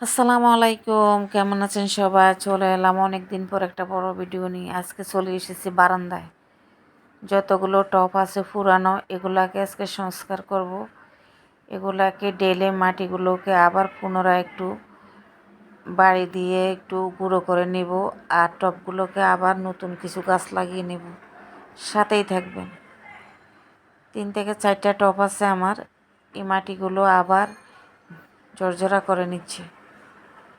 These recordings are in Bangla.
আসসালামু আলাইকুম। কেমন আছেন সবাই? চলে এলাম অনেক দিন পর একটা বড় ভিডিও নিয়ে। আজকে চলে এসেছি বারান্দায়। যতগুলো টপ আছে পুরানো, এগুলাকে আজকে সংস্কার করব। এগুলাকে ডেলে মাটিগুলোকে আবার পুনরায় একটু বাড়ি দিয়ে একটু গুঁড়ো করে নেব আর টপগুলোকে আবার নতুন কিছু গাছ লাগিয়ে নেব। সাথেই থাকবেন। তিন থেকে চারটা টপ আছে আমার। এই মাটিগুলো আবার জর্জরা করে নিচ্ছে।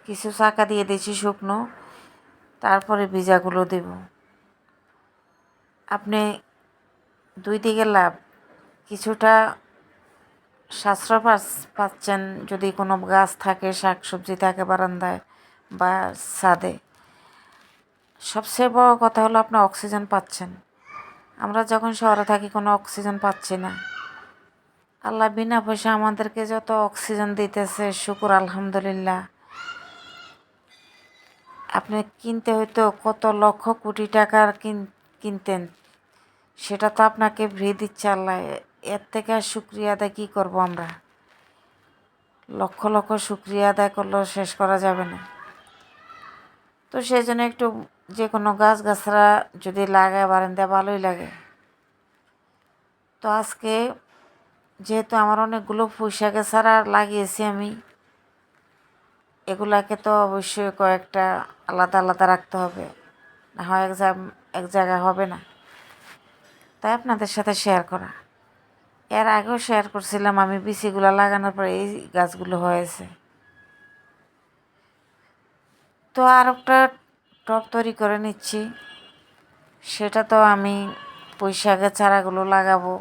কিছু চাকা দিয়ে দিয়েছি শুকনো, তারপরে ভিজাগুলো দেব। আপনি দুই দিকে লাভ, কিছুটা সাশ্রয় পাচ্ছেন যদি কোনো গাছ থাকে শাক সবজি থাকে বারান্দায় বা ছাদে। সবচেয়ে বড় কথা হলো আপনি অক্সিজেন পাচ্ছেন। আমরা যখন শহরে থাকি কোনো অক্সিজেন পাচ্ছি না। আল্লাহ বিনা পয়সা আমাদেরকে যত অক্সিজেন দিতেছে, শুকুর, আলহামদুলিল্লাহ। আপনি কিনতে হয়তো কত লক্ষ কোটি টাকার কিনতেন। সেটা তো আপনাকে ভ্রি দিচ্ছে আল্লাহ। এর থেকে আর শুক্রিয়া আদায় কী করব আমরা? লক্ষ লক্ষ শুক্রিয়া আদায় করলেও শেষ করা যাবে না। তো সেই জন্য একটু যে কোনো গাছ গাছরা যদি লাগায় বারান্দা ভালোই লাগে। তো আজকে যেহেতু আমার অনেকগুলো পুঁইশাকে ছাড়া লাগিয়েছি আমি এগুলাকে তো অবশ্যই কয়েকটা আলাদা আলাদা রাখতে হবে। না হয় এক এক জায়গায় হবে না। তাই আপনাদের সাথে শেয়ার করা। এর আগেও শেয়ার করছিলাম আমি বিচিগুলো লাগানোর পরে এই গাছগুলো হয়েছে। তো আর একটা টপ তৈরি করে নিচ্ছি। সেটা তো আমি পুঁইশাকের চারাগুলো লাগাবো।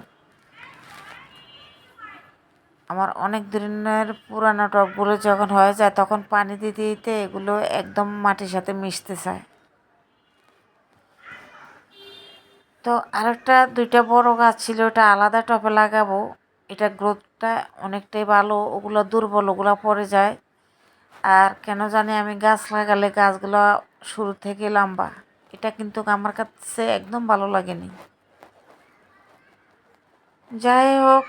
আমার অনেক ধরনের পুরানো টবগুলো যখন হয়ে যায়, তখন পানি দিতে দিতে এগুলো একদম মাটির সাথে মিশতে চায়। তো আরেকটা, দুইটা বড় গাছ ছিল, ওটা আলাদা টপে লাগাবো। এটা গ্রোথটা অনেকটাই ভালো, ওগুলো দুর্বল, ওগুলো পড়ে যায়। আর কেন জানি আমি গাছ লাগালে গাছগুলো শুরু থেকে লম্বা। এটা কিন্তু আমার কাছে একদম ভালো লাগেনি। যাই হোক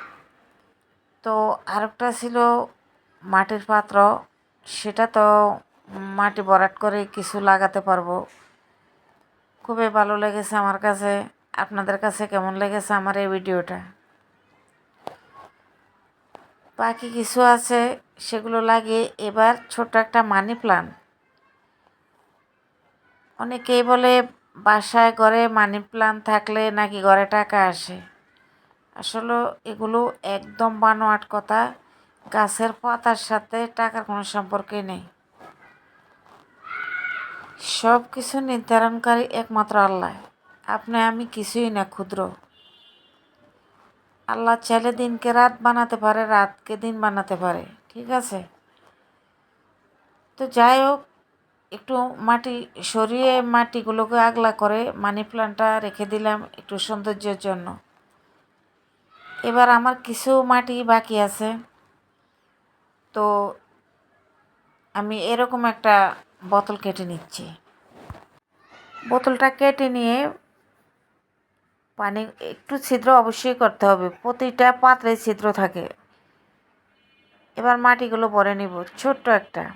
তো আরেকটা ছিল মাটির পাত্র। সেটা তো মাটি ভরাট করে কিছু লাগাতে পারব। খুবই ভালো লেগেছে আমার কাছে। আপনাদের কাছে কেমন লেগেছে আমার এই ভিডিওটা? বাকি কিছু আছে, সেগুলো লাগিয়ে এবার ছোট একটা মানি প্লান্ট অনেকেই বলে, বাসায় ঘরে মানি প্লান্ট থাকলে নাকি ঘরে টাকা আসে। আসলে এগুলো একদম বানোয়াট কথা। গাছের পাতার সাথে টাকার কোনো সম্পর্কই নেই। সব কিছু নির্ধারণকারী একমাত্র আল্লাহ। আপনি, আমি কিছুই না, ক্ষুদ্র। আল্লাহ চাইলে দিনকে রাত বানাতে পারে, রাতকে দিন বানাতে পারে। ঠিক আছে? তো যাই হোক, একটু মাটি সরিয়ে মাটিগুলোকে আগলা করে মানি প্লান্টটা রেখে দিলাম একটু সৌন্দর্যের জন্য। এবার আমার কিছু মাটি বাকি আছে। তো আমি এরকম একটা বোতল কেটে নিচ্ছি। বোতলটা কেটে নিয়ে পানি একটু ছিদ্র অবশ্যই করতে হবে। প্রতিটা পাত্রে ছিদ্র থাকে। এবার মাটিগুলো ভরে নিব, ছোট্ট একটা।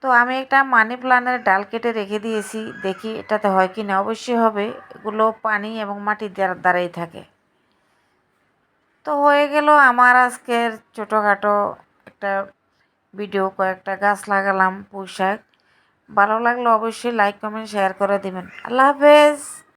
তো আমি একটা মানি প্লান্টের ডাল কেটে রেখে দিয়েছি। দেখি এটাতে হয় কি না অবশ্যই হবে। এগুলো পানি এবং মাটির দ্বারাই থাকে। তো হয়ে গেল আমার আজকের ছোটোখাটো একটা ভিডিও, কয়েকটা গাছ লাগালাম পোশাক ভালো লাগলে অবশ্যই লাইক কমেন্ট শেয়ার করে দেবেন। আল্লাহ হাফেজ!